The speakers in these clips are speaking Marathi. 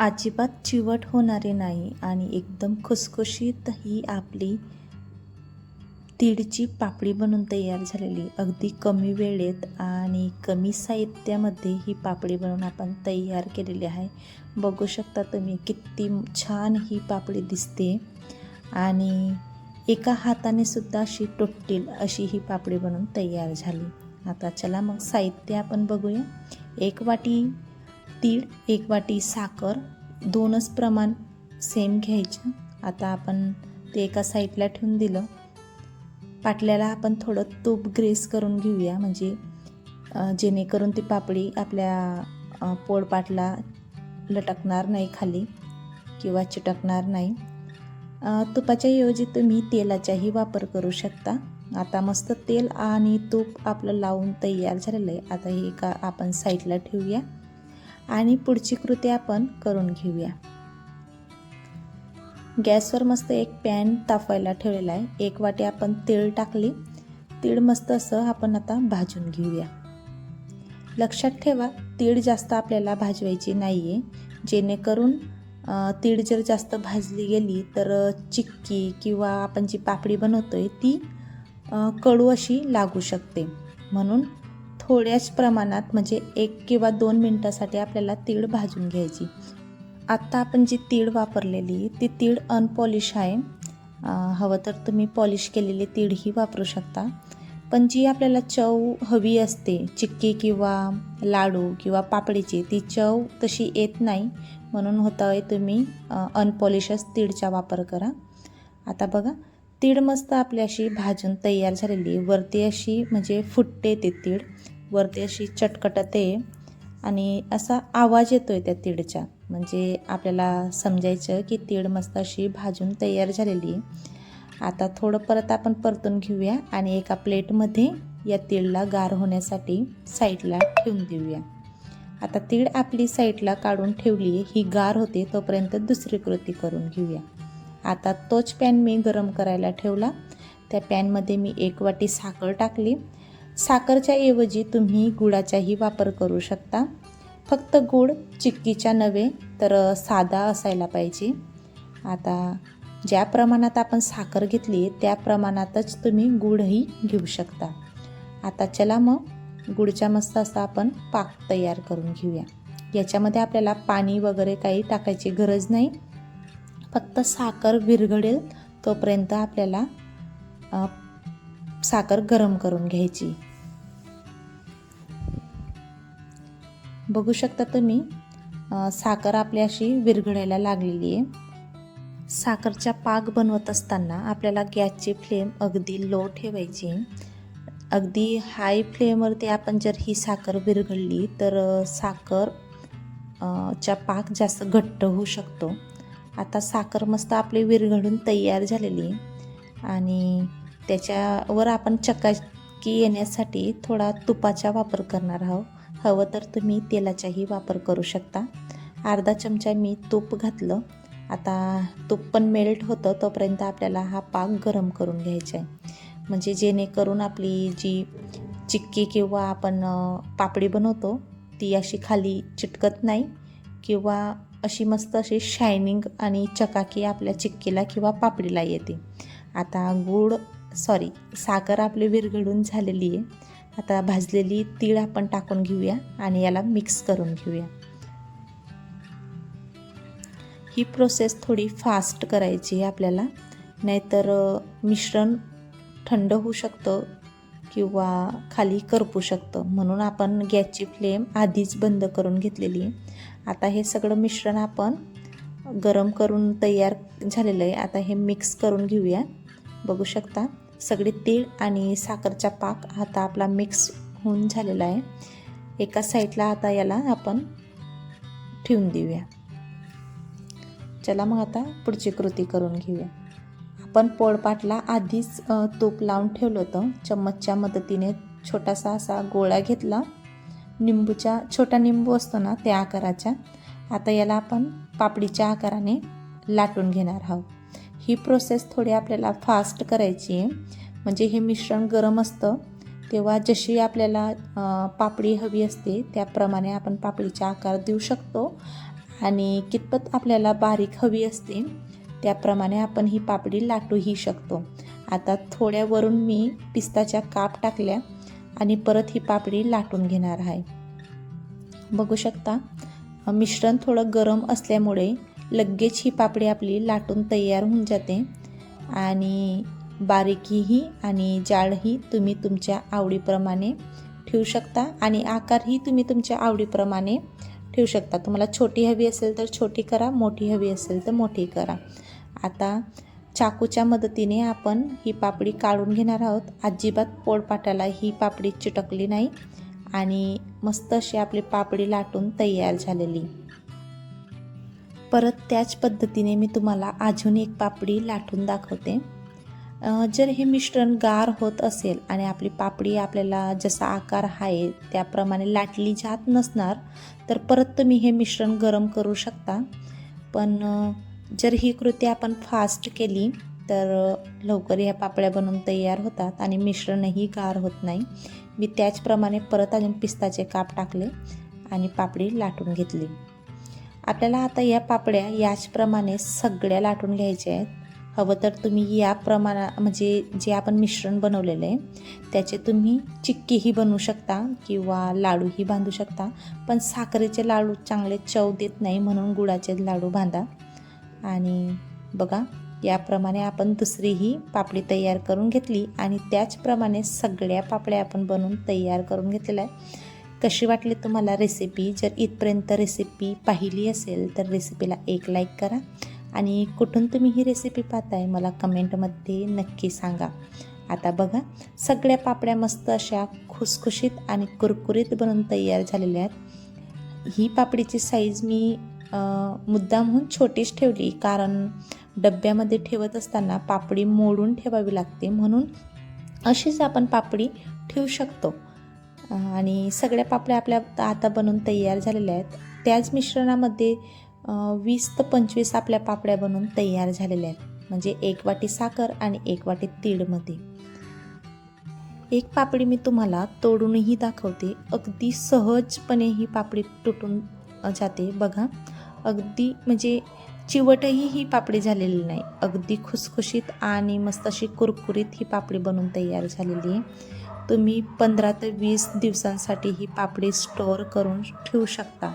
अजिबात चिवट होणारे नाही आणि एकदम खुसखुशीत ही आपली तीडची पापडी बनून तयार झालेली. अगदी कमी वेळेत आणि कमी साहित्यामध्ये ही पापडी बनवून आपण तयार केलेली आहे. बघू शकता तुम्ही किती छान ही पापडी दिसते. आणि एका हाताने सुद्धा अशी तुटतील अशी ही पापडी बनवून तयार झाली. आता चला मग साहित्य आपण बघूया. एक वाटी तीळ एक वाटी साखर दोनच प्रमाण सेम घ्यायचं. आता आपण ते एका साईडला ठेवून दिलं. पाटल्याला आपण थोडं तूप ग्रेस करून घेऊया. म्हणजे जेणेकरून ती पापडी आपल्या पोळपाटला लटकणार नाही खाली किंवा चिटकणार नाही. तुपाच्या ऐवजी तुम्ही तेलाचाही वापर करू शकता. आता मस्त तेल आणि तूप आपलं लावून तयार झालेलं आहे. आता हे का आपण साईडला ठेवूया. आणि पुढची कृती आपण करून घेऊया. गॅसवर मस्त एक पॅन तापवायला ठेवलेला आहे. एक वाटी आपण तीळ टाकली. तीळ मस्त असं आपण आता भाजून घेऊया. लक्षात ठेवा तीळ जास्त आपल्याला भाजवायची नाही आहे जेणेकरून तीळ जर जास्त भाजली गेली तर चिक्की किंवा आपण जी पापडी बनवतो आहे ती कडू अशी लागू शकते. म्हणून थोड्याच प्रमाणात म्हणजे एक किंवा दोन मिनटासाठी आपल्याला तीळ भाजून घ्यायची. आत्ता आपण जी तीळ वापरलेली ती तीळ अनपॉलिश आहे. हवं तर तुम्ही पॉलिश केलेली तीळही वापरू शकता. पण जी आपल्याला चव हवी असते चिक्की किंवा लाडू किंवा पापडीची ती चव तशी येत नाही. म्हणून होतं आहे तुम्ही अनपॉलिशच तीळचा वापर करा. आता बघा तीळ मस्त आपली अशी भाजून तयार झालेली आहे. वरती अशी म्हणजे फुटते ते तीळ. वरती अशी चटकटते आणि असा आवाज येतो आहे त्या तीळच्या म्हणजे आपल्याला समजायचं की तीळ मस्त अशी भाजून तयार झालेली आहे. आता थोडं परत आपण परतून घेऊया आणि एका प्लेटमध्ये या तीळला गार होण्यासाठी साईडला ठेवून देऊया. आता तीळ आपली साईडला काढून ठेवली आहे. ही गार होते तोपर्यंत दुसरी कृती करून घेऊया. आता तोच पॅन मी गरम करायला ठेवला. त्या पॅनमध्ये मी एक वाटी साखर टाकली. साखरच्या ऐवजी तुम्ही गुळाचाही वापर करू शकता. फक्त गुळ चिक्कीच्या नव्हे तर साधा असायला पाहिजे. आता ज्या प्रमाणात आपण साखर घेतली त्या प्रमाणातच तुम्ही गुळही घेऊ शकता. आता चला मग गुळच्या मस्त असा आपण पाक तयार करून घेऊया. याच्यामध्ये आपल्याला पाणी वगैरे काही टाकायची गरज नाही. फक्त साखर विरघळेल तोपर्यंत आपल्याला साखर गरम करून घ्यायची. बघू शकता तुम्ही साखर आपली अशी विरघळायला लागलेली आहे. साखरचा पाक बनवत असताना आपल्याला गॅसची फ्लेम अगदी लो ठेवायची. अगदी हाय फ्लेमवरती आपण जर ही साखर विरघळली तर साखर चा पाक जास्त घट्ट होऊ शकतो. आता साखर मस्त आपली विरघळून तयार झालेली आहे. आणि त्याच्यावर आपण चकाकी येण्यासाठी थोडा तुपाचा वापर करणार आहोत. हवं तर तुम्ही तेलाचाही वापर करू शकता. अर्धा चमचा मी तूप घातलं. आता तूप पण मेल्ट होतं तोपर्यंत आपल्याला हा पाक गरम करून घ्यायचा आहे. म्हणजे जेणेकरून आपली जी चिक्की किंवा आपण पापडी बनवतो ती अशी खाली चिटकत नाही किंवा अशी मस्त अशी शायनिंग आणि चकाकी आपल्या चिक्कीला किंवा पापडीला येते. आता गूळ सॉरी साखर आपली विरघळून झालेली आहे. आता भाजलेली तीळ आपण टाकून घेऊया आणि याला मिक्स करून घेऊया. ही प्रोसेस थोडी फास्ट करायची आहे आपल्याला. नाहीतर मिश्रण थंड होऊ शकतं किंवा खाली करपू शकतं. म्हणून आपण गॅसची फ्लेम आधीच बंद करून घेतलेली आहे. आता हे सगळं मिश्रण आपण गरम करून तयार झालेलं आहे. आता हे मिक्स करून घेऊया. बघू शकता. सगळे तीळ आणि साखरचा पाक आता आपला मिक्स होऊन झालेला आहे. एका साईडला आता याला आपण ठेवून देऊया. चला मग आता पुढची कृती करून घेऊया. आपण पोळपाटला आधीच तूप लावून ठेवलं होतं. चम्मचच्या मदतीने छोटासा असा गोळा घेतला. निंबूच्या छोटा निंबू असतो ना त्या आकाराच्या आता याला आपण पापडीच्या आकाराने लाटून घेणार आहोत. ही प्रोसेस थोडी आपल्याला फास्ट करायची आहे. म्हणजे हे मिश्रण गरम असतं तेव्हा जशी आपल्याला पापडी हवी असते त्याप्रमाणे आपण पापडीचा आकार देऊ शकतो. आणि कितपत आपल्याला बारीक हवी असते त्याप्रमाणे आपण ही पापडी लाटूही शकतो. आता थोड्यावरून मी पिस्ताच्या काप टाकल्या आणि परत ही पापडी लाटून घेणार आहे. बघू शकता मिश्रण थोडं गरम असल्यामुळे लगेच ही पापडी आपली लाटून तयार होऊन जाते. आणि बारीकीही आणि जाडही तुम्ही तुमच्या आवडीप्रमाणे ठेवू शकता. आणि आकारही तुम्ही तुमच्या आवडीप्रमाणे ठेवू शकता. तुम्हाला छोटी हवी असेल तर छोटी करा मोठी हवी असेल तर मोठी करा. आता चाकूच्या मदतीने आपण ही पापडी काढून घेणार आहोत. अजिबात पोळपाटाला ही पापडी चिटकली नाही. आणि मस्त अशी आपली पापडी लाटून तयार झालेली. परत त्याच पद्धतीने मी तुम्हाला अजून एक पापडी लाटून दाखवते. जर हे मिश्रण गार होत असेल आणि आपली पापडी आपल्याला जसा आकार आहे त्याप्रमाणे लाटली जात नसणार तर परत तुम्ही हे मिश्रण गरम करू शकता. पण जर ही कृती आपण फास्ट केली तर लवकर ह्या पापड्या बनवून तयार होतात आणि मिश्रणही गार होत नाही. मी त्याचप्रमाणे परत अजून पिस्ताचे काप टाकले आणि पापडी लाटून घेतली. आपल्याला आता या पापड्या याचप्रमाणे सगळ्या लाटून घ्यायच्या आहेत. हवं तर तुम्ही या प्रमाणा म्हणजे जे आपण मिश्रण बनवलेलं आहे त्याचे तुम्ही चिक्कीही बनवू शकता किंवा लाडूही बांधू शकता. पण साखरेचे लाडू चांगले चव देत नाही म्हणून गुळाचे लाडू बांधा. आणि बघा याप्रमाणे आपण दुसरीही पापडी तयार करून घेतली आणि त्याचप्रमाणे सगळ्या पापड्या आपण बनवून तयार करून घेतलेल्या आहे कशी वाटली तुम्हाला रेसिपी जर इथपर्यंत रेसिपी पाहिली असेल तर रेसिपीला एक लाईक करा. आणि कुठून तुम्ही ही रेसिपी पाहताय मला कमेंटमध्ये नक्की सांगा. आता बघा सगळ्या पापड्या मस्त अशा खुसखुशीत आणि कुरकुरीत बनवून तयार झालेल्या आहेत. ही पापडीची साईज मी मुद्दामहून छोटीच ठेवली. कारण डब्यामध्ये ठेवत असताना पापडी मोडून ठेवावी लागते. म्हणून अशीच आपण पापडी ठेवू शकतो. आणि सगळ्या पापड्या आपल्या आता बनवून तयार झालेल्या आहेत. त्याच मिश्रणामध्ये वीस ते पंचवीस आपल्या पापड्या बनवून तयार झालेल्या आहेत. म्हणजे एक वाटी साखर आणि एक वाटी तीळमध्ये. एक पापडी मी तुम्हाला तोडूनही दाखवते. अगदी सहजपणे ही पापडी तुटून जाते. बघा अगदी म्हणजे चिवटही ही पापडी झालेली नाही. अगदी खुसखुशीत आणि मस्त अशी कुरकुरीत ही पापडी बनवून तयार झालेली आहे. तुम्ही पंधरा ते वीस दिवसांसाठी ही पापडी स्टोअर करून ठेवू शकता.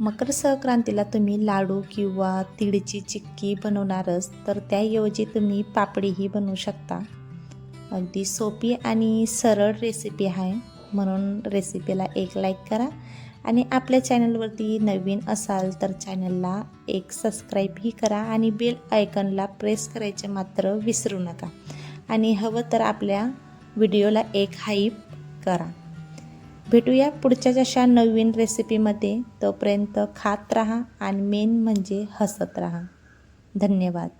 मकर संक्रांतीला तुम्ही लाडू किंवा तिळची चिक्की बनवणारच तर त्याऐवजी तुम्ही पापडीही बनवू शकता. अगदी सोपी आणि सरळ रेसिपी आहे म्हणून रेसिपीला एक लाईक करा. आणि आपल्या चॅनलवरती नवीन असाल तर चॅनलला एक सबस्क्राईबही करा आणि बेल आयकनला प्रेस करायचे मात्र विसरू नका. आणि हवं तर आपल्या व्हिडिओला एक हाईप करा. भेटूया पुढच्या जशा नवीन रेसिपीमध्ये. तोपर्यंत खात राहा आणि मेन म्हणजे हसत राहा. धन्यवाद.